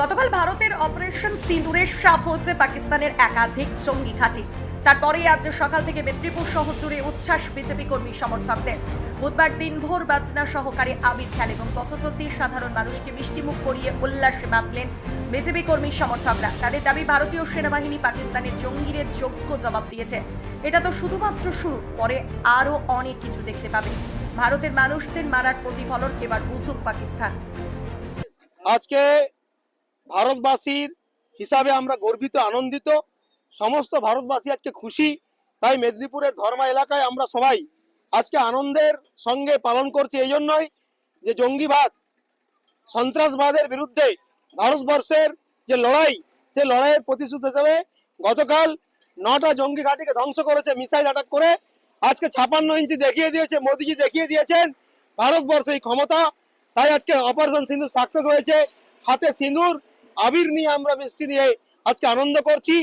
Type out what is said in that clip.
গতকাল ভারতের অপারেশন সিঁদুরের সাফ হচ্ছে পাকিস্তানের একাধিক জঙ্গি ঘাঁটি। তারপরেই আজ সকাল থেকে মেদিনীপুর শহর জুড়ে উচ্ছ্বাস বিজেপি কর্মী সমর্থকদের। বুধবার দিনভর বাজনা সহকারে আবির খেল এবং পথচলতি সাধারণ মানুষকে মিষ্টিমুখ করিয়ে উল্লাসে বাঁধলেন বিজেপি কর্মী সমর্থকরা। তাদের দাবি, ভারতীয় সেনাবাহিনী পাকিস্তানের জঙ্গিদের যোগ্য জবাব দিয়েছে। এটা তো শুধুমাত্র শুরু, পরে আরও অনেক কিছু দেখতে পাবে ভারতের মানুষদের মারার প্রতিফলন এবার বুঝুক পাকিস্তান। আজকে ভারতবাসীর হিসাবে আমরা গর্বিত, আনন্দিত। সমস্ত ভারতবাসী আজকে খুশি। তাই মেদিনীপুরের ধর্মা এলাকায় আমরা সবাই আজকে আনন্দের সঙ্গে পালন করছি। এই জন্যই যে জঙ্গিবাদ, সন্ত্রাসবাদের বিরুদ্ধে ভারতবর্ষের যে লড়াই, সে লড়াইয়ের প্রতিশোধ হিসাবে গতকাল নটা জঙ্গি ঘাটিকে ধ্বংস করেছে, মিসাইল অ্যাটাক করে। আজকে ছাপান্ন ইঞ্চি দেখিয়ে দিয়েছে, মোদিজি দেখিয়ে দিয়েছেন ভারতবর্ষে এই ক্ষমতা। তাই আজকে অপারেশন সিঁদুর সাকসেস হয়েছে। হাতে সিঁদুর আবির নিয়ে আমরা বৃষ্টি নিয়ে আজকে আনন্দ করছি।